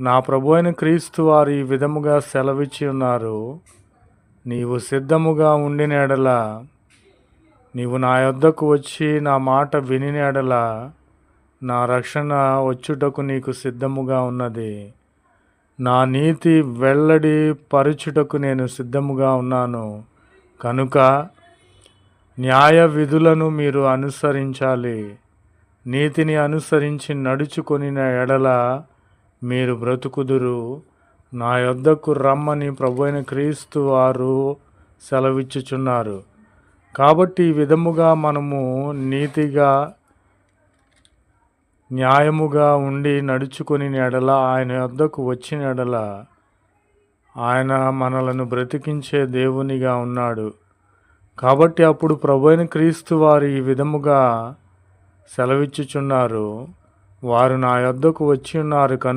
నా ప్రభు అయిన క్రీస్తు వారు ఈ విధముగా సెలవిచ్చి ఉన్నారు. నీవు సిద్ధముగా ఉండిన ఎడల నీవు నా యొద్దకు వచ్చి నా మాట వినిన ఎడల నా రక్షణ వచ్చుటకు నీకు సిద్ధముగా ఉన్నది. నా నీతి వెల్లడి పరుచుటకు నేను సిద్ధముగా ఉన్నాను. కనుక న్యాయ విధులను మీరు అనుసరించాలి. నీతిని అనుసరించి నడుచుకొనిన ఎడల మీరు బ్రతుకుదురు. నా యొద్దకు రమ్మని ప్రభు అయిన క్రీస్తు వారు సెలవిచ్చుచున్నారు. కాబట్టి ఈ విధముగా మనము నీతిగా న్యాయముగా ఉండి నడుచుకుని ఎడల ఆయన యొద్దకు వచ్చిన ఎడల ఆయన మనలను బ్రతికించే దేవునిగా ఉన్నాడు. కాబట్టి అప్పుడు ప్రభు అయిన క్రీస్తు వారు ఈ విధముగా సెలవిచ్చుచున్నారు. వారు నా యొద్దకు వచ్చి ఉన్నారు కనుక